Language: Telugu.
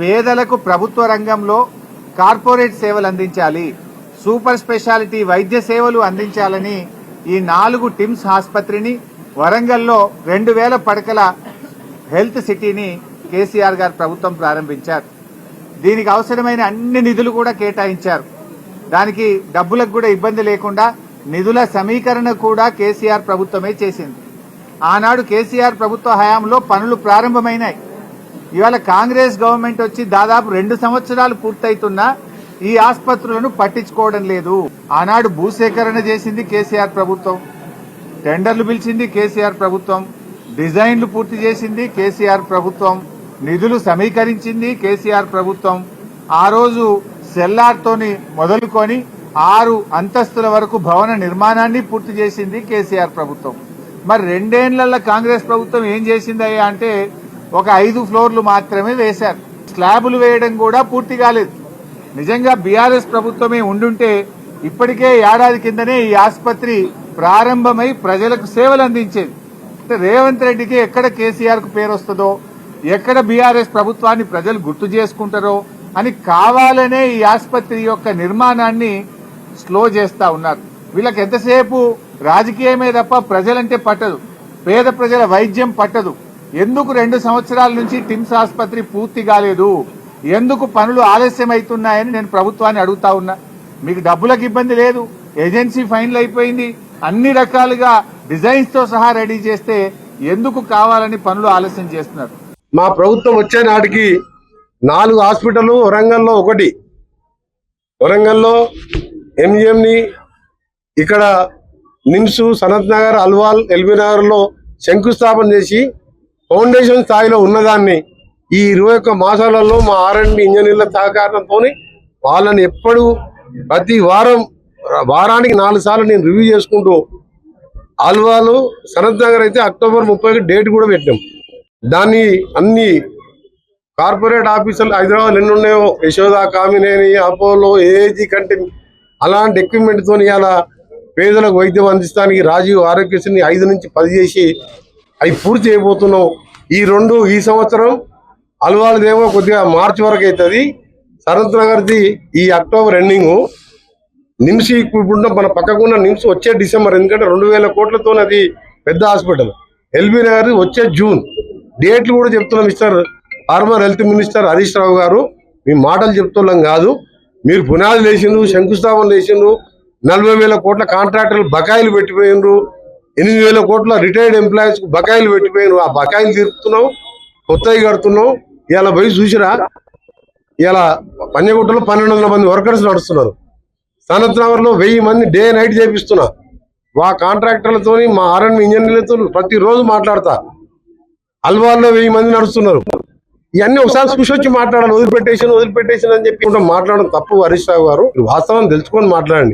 పేదలకు ప్రభుత్వ రంగంలో కార్పొరేట్ సేవలు అందించాలి. సూపర్ స్పెషాలిటీ వైద్య సేవలు అందించాలని ఈ నాలుగు టిమ్స్ ఆసుపత్రిని వరంగల్లో రెండు వేల పడకల హెల్త్ సిటీని కేసీఆర్ గారు ప్రభుత్వం ప్రారంభించారు. దీనికి అవసరమైన అన్ని నిధులు కూడా కేటాయించారు. దానికి డబ్బులకు కూడా ఇబ్బంది లేకుండా నిధుల సమీకరణ కూడా కేసీఆర్ ప్రభుత్వమే చేసింది. ఆనాడు కేసీఆర్ ప్రభుత్వ హయాంలో పనులు ప్రారంభమైనాయి. ఇవాళ కాంగ్రెస్ గవర్నమెంట్ వచ్చి దాదాపు రెండు సంవత్సరాలు పూర్తయితున్నా ఈ ఆసుపత్రులను పట్టించుకోవడం లేదు. ఆనాడు భూసేకరణ చేసింది కేసీఆర్ ప్రభుత్వం. టెండర్లు పిలిచింది కేసీఆర్ ప్రభుత్వం. డిజైన్లు పూర్తి చేసింది కేసీఆర్ ప్రభుత్వం. నిధులు సమీకరించింది కేసీఆర్ ప్రభుత్వం. ఆ రోజు సెల్లార్తోని మొదలుకొని ఆరు అంతస్తుల వరకు భవన నిర్మాణాన్ని పూర్తి చేసింది కేసీఆర్ ప్రభుత్వం. మరి రెండేళ్ళలో కాంగ్రెస్ ప్రభుత్వం ఏం చేసిందయ్యా అంటే ఒక ఐదు ఫ్లోర్లు మాత్రమే వేశారు. స్లాబులు వేయడం కూడా పూర్తి కాలేదు. నిజంగా బీఆర్ఎస్ ప్రభుత్వమే ఉండుంటే ఇప్పటికే ఏడాది కిందనే ఈ ఆసుపత్రి ప్రారంభమై ప్రజలకు సేవలు అందించేది. రేవంత్ రెడ్డికి ఎక్కడ కేసీఆర్కు పేరు వస్తుందో ఎక్కడ బీఆర్ఎస్ ప్రభుత్వాన్ని ప్రజలు గుర్తు చేసుకుంటారో అని కావాలనే ఈ ఆసుపత్రి యొక్క నిర్మాణాన్ని స్లో చేస్తా ఉన్నారు. వీళ్ళకి ఎంతసేపు రాజకీయమే తప్ప ప్రజలంటే పట్టదు. పేద ప్రజల వైద్యం పట్టదు. ఎందుకు రెండు సంవత్సరాల నుంచి టిమ్స్ ఆసుపత్రి పూర్తి కాలేదు? ఎందుకు పనులు ఆలస్యమవుతున్నాయని నేను ప్రభుత్వాన్ని అడుగుతా ఉన్నా. మీకు డబ్బులకు ఇబ్బంది లేదు. ఏజెన్సీ ఫైన్లు అయిపోయింది. అన్ని రకాలుగా డిజైన్స్తో సహా రెడీ చేస్తే ఎందుకు కావాలని పనులు ఆలస్యం చేస్తున్నారు? మా ప్రభుత్వం వచ్చే నాటికి నాలుగు హాస్పిటల్ వరంగల్లో ఒకటి. వరంగల్లో ఎంజిఎంని ఇక్కడ నిమ్స్ సనత్ నగర్ అల్వాల్ ఎల్బీ నగర్లో శంకుస్థాపన చేసి ఫౌండేషన్ స్థాయిలో ఉన్నదాన్ని ఈ ఇరవై ఒక్క మాసాలలో మా ఆర్ఎండ్ ఇంజనీర్ల సహకారంతో వాళ్ళని ఎప్పుడు ప్రతి వారం వారానికి నాలుగు సార్లు నేను రివ్యూ చేసుకుంటూ ఆల్వాలు సనత్ నగర్ అయితే అక్టోబర్ ముప్పై డేట్ కూడా పెట్టాం. దాన్ని అన్ని కార్పొరేట్ ఆఫీసులు హైదరాబాద్ ఎన్ని ఉన్నాయో యశోద కామినేని అపోలో ఏజీ కంటే అలాంటి ఎక్విప్మెంట్తో ఇలా పేదలకు వైద్యం అందిస్తానికి రాజీవ్ ఆరోగ్యశ్రీని ఐదు నుంచి పది చేసి అవి పూర్తి చేయబోతున్నాం ఈ రెండు ఈ సంవత్సరం అల్వాళ్ళదేమో కొద్దిగా మార్చి వరకు అవుతుంది. శరత్ నగర్ది ఈ అక్టోబర్ ఎండింగ్. నిమ్స్ ఇప్పుడు మన పక్కకున్న నిమ్స్ వచ్చే డిసెంబర్ ఎందుకంటే రెండు వేల కోట్లతో అది పెద్ద హాస్పిటల్. ఎల్బీ నగర్ వచ్చే జూన్. డేట్లు కూడా చెప్తున్నాం mister former health minister Harish Rao garu. మీ మాటలు చెప్తున్నాం కాదు. మీరు పునాదులు వేసిండ్రు శంకుస్థాపన వేసిండ్రు నలభై వేల కోట్ల కాంట్రాక్టర్లు బకాయిలు పెట్టిపోయినరు ఎనిమిది వేల కోట్ల రిటైర్డ్ ఎంప్లాయీస్ బకాయిలు పెట్టిపోయిన ఆ బకాయిలు తీరుతున్నాం కొత్తవి కడుతున్నాం ఇలా పోయి చూసిరా ఇలా పంజగుట్టలో పన్నెండు వందల మంది వర్కర్స్ నడుస్తున్నారు. సనత్ వెయ్యి మంది డే నైట్ చేపిస్తున్నా. మా కాంట్రాక్టర్లతో మా ఆర్ఎన్ ఇంజనీర్లతో ప్రతిరోజు మాట్లాడతా. అల్వార్లో వెయ్యి మంది నడుస్తున్నారు. ఇవన్నీ ఒకసారి చూసి వచ్చి మాట్లాడాలి. వదిలిపెట్టేసి వదిలిపెట్టేసి అని చెప్పి మాట్లాడడం తప్పు హరీష్ రావు గారు. వాస్తవం తెలుసుకొని మాట్లాడండి.